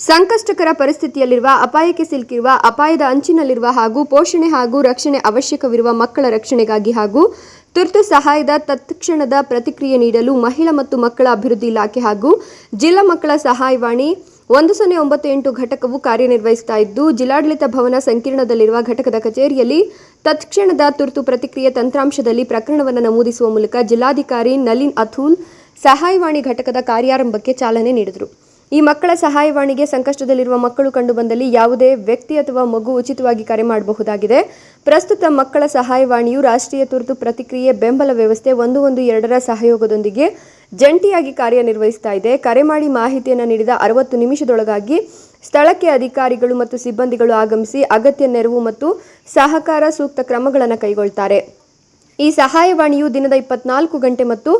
ಸಂಕಷ್ಟಕರ ಪರಿಸ್ಥಿತಿಯಲ್ಲಿರುವ, ಅಪಾಯಕ್ಕೆ ಸಿಲುಕಿರುವ, ಅಪಾಯದ ಅಂಚಿನಲ್ಲಿರುವ ಹಾಗೂ ಪೋಷಣೆ ಹಾಗೂ ರಕ್ಷಣೆ ಅವಶ್ಯಕವಿರುವ ಮಕ್ಕಳ ರಕ್ಷಣೆಗಾಗಿ ಹಾಗೂ ತುರ್ತು ಸಹಾಯದ ತತ್ಕ್ಷಣದ ಪ್ರತಿಕ್ರಿಯೆ ನೀಡಲು ಮಹಿಳಾ ಮತ್ತು ಮಕ್ಕಳ ಅಭಿವೃದ್ಧಿ ಇಲಾಖೆ ಹಾಗೂ ಜಿಲ್ಲಾ ಮಕ್ಕಳ ಸಹಾಯವಾಣಿ ಒಂದು ಸೊನ್ನೆ ಒಂಬತ್ತು ಎಂಟು ಘಟಕವು ಕಾರ್ಯನಿರ್ವಹಿಸ್ತಾ ಇದ್ದು, ಜಿಲ್ಲಾಡಳಿತ ಭವನ ಸಂಕೀರ್ಣದಲ್ಲಿರುವ ಘಟಕದ ಕಚೇರಿಯಲ್ಲಿ ತತ್ಕ್ಷಣದ ತುರ್ತು ಪ್ರತಿಕ್ರಿಯೆ ತಂತ್ರಾಂಶದಲ್ಲಿ ಪ್ರಕರಣವನ್ನು ನಮೂದಿಸುವ ಮೂಲಕ ಜಿಲ್ಲಾಧಿಕಾರಿ ನಲಿನ್ ಅಥೂಲ್ ಸಹಾಯವಾಣಿ ಘಟಕದ ಕಾರ್ಯಾರಂಭಕ್ಕೆ ಚಾಲನೆ ನೀಡಿದರು. ಈ ಮಕ್ಕಳ ಸಹಾಯವಾಣಿಗೆ ಸಂಕಷ್ಟದಲ್ಲಿರುವ ಮಕ್ಕಳು ಕಂಡುಬಂದಲ್ಲಿ ಯಾವುದೇ ವ್ಯಕ್ತಿ ಅಥವಾ ಮಗು ಉಚಿತವಾಗಿ ಕರೆ ಮಾಡಬಹುದಾಗಿದೆ. ಪ್ರಸ್ತುತ ಮಕ್ಕಳ ಸಹಾಯವಾಣಿಯು ರಾಷ್ಟ್ರೀಯ ತುರ್ತು ಪ್ರತಿಕ್ರಿಯೆ ಬೆಂಬಲ ವ್ಯವಸ್ಥೆ ಒಂದು ಒಂದು ಎರಡರ ಸಹಯೋಗದೊಂದಿಗೆ ಜಂಟಿಯಾಗಿ ಕಾರ್ಯನಿರ್ವಹಿಸ್ತಾ ಇದೆ. ಕರೆ ಮಾಡಿ ಮಾಹಿತಿಯನ್ನು ನೀಡಿದ ಅರವತ್ತು ನಿಮಿಷದೊಳಗಾಗಿ ಸ್ಥಳಕ್ಕೆ ಅಧಿಕಾರಿಗಳು ಮತ್ತು ಸಿಬ್ಬಂದಿಗಳು ಆಗಮಿಸಿ ಅಗತ್ಯ ನೆರವು ಮತ್ತು ಸಹಕಾರ ಸೂಕ್ತ ಕ್ರಮಗಳನ್ನು ಕೈಗೊಳ್ತಾರೆ. ಈ ಸಹಾಯವಾಣಿಯು ದಿನದ ಇಪ್ಪತ್ನಾಲ್ಕು ಗಂಟೆ ಮತ್ತು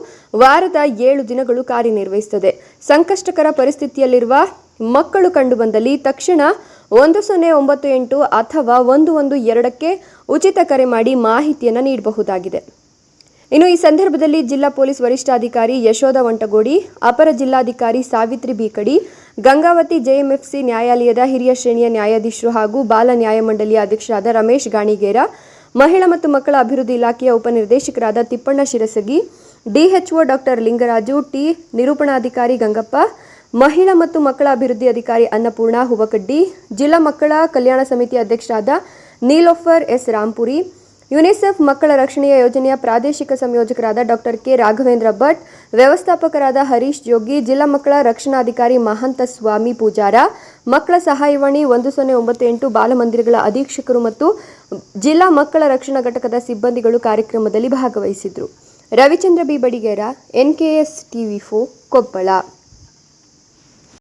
ವಾರದ ಏಳು ದಿನಗಳು ಕಾರ್ಯನಿರ್ವಹಿಸುತ್ತದೆ. ಸಂಕಷ್ಟಕರ ಪರಿಸ್ಥಿತಿಯಲ್ಲಿರುವ ಮಕ್ಕಳು ಕಂಡುಬಂದಲ್ಲಿ ತಕ್ಷಣ ಒಂದು ಸೊನ್ನೆ ಒಂಬತ್ತು ಎಂಟು ಅಥವಾ ಒಂದು ಒಂದು ಎರಡಕ್ಕೆ ಉಚಿತ ಕರೆ ಮಾಡಿ ಮಾಹಿತಿಯನ್ನು ನೀಡಬಹುದಾಗಿದೆ. ಇನ್ನು ಈ ಸಂದರ್ಭದಲ್ಲಿ ಜಿಲ್ಲಾ ಪೊಲೀಸ್ ವರಿಷ್ಠಾಧಿಕಾರಿ ಯಶೋಧ ವಂಟಗೋಡಿ ಅಪರ ಜಿಲ್ಲಾಧಿಕಾರಿ ಸಾವಿತ್ರಿ ಬೀಕಡಿ, ಗಂಗಾವತಿ ಜೆಎಂಎಫ್ಸಿ ನ್ಯಾಯಾಲಯದ ಹಿರಿಯ ಶ್ರೇಣಿಯ ನ್ಯಾಯಾಧೀಶರು ಹಾಗೂ ಬಾಲ ನ್ಯಾಯಮಂಡಳಿಯ ಅಧ್ಯಕ್ಷರಾದ ರಮೇಶ್ ಗಾಣಿಗೇರ ಮಹಿಳಾ ಮತ್ತು ಮಕ್ಕಳ ಅಭಿವೃದ್ಧಿ ಇಲಾಖೆಯ ಉಪನಿರ್ದೇಶಕರಾದ Tippanna Shirasagi, DHO doctor Lingaraju, T ನಿರೂಪಣಾಧಿಕಾರಿ Gangappa, ಮಹಿಳಾ ಮತ್ತು ಮಕ್ಕಳ ಅಭಿವೃದ್ಧಿ ಅಧಿಕಾರಿ ಅನ್ನಪೂರ್ಣ ಹುವಕಡ್ಡಿ, ಜಿಲ್ಲಾ ಮಕ್ಕಳ ಕಲ್ಯಾಣ ಸಮಿತಿ ಅಧ್ಯಕ್ಷರಾದ ನೀಲೋಫರ್ ಎಸ್ ರಾಂಪುರಿ ಯುನಿಸೆಫ್ ಮಕ್ಕಳ ರಕ್ಷಣೆಯ ಯೋಜನೆಯ ಪ್ರಾದೇಶಿಕ ಸಂಯೋಜಕರಾದ ಡಾಕ್ಟರ್ ಕೆ ರಾಘವೇಂದ್ರ ಭಟ್, ವ್ಯವಸ್ಥಾಪಕರಾದ ಹರೀಶ್ ಜೋಗಿ, ಜಿಲ್ಲಾ ಮಕ್ಕಳ ರಕ್ಷಣಾಧಿಕಾರಿ ಮಹಂತ ಸ್ವಾಮಿ ಪೂಜಾರ, ಮಕ್ಕಳ ಸಹಾಯವಾಣಿ ಒಂದು ಸೊನ್ನೆ ಒಂಬತ್ತು ಎಂಟು ಬಾಲಮಂದಿರಗಳ ಅಧೀಕ್ಷಕರು ಮತ್ತು ಜಿಲ್ಲಾ ಮಕ್ಕಳ ರಕ್ಷಣಾ ಘಟಕದ ಸಿಬ್ಬಂದಿಗಳು ಕಾರ್ಯಕ್ರಮದಲ್ಲಿ ಭಾಗವಹಿಸಿದರು. Ravichandra B. Badiger NKS TV ಫೋ ಕೊಪ್ಪಳ.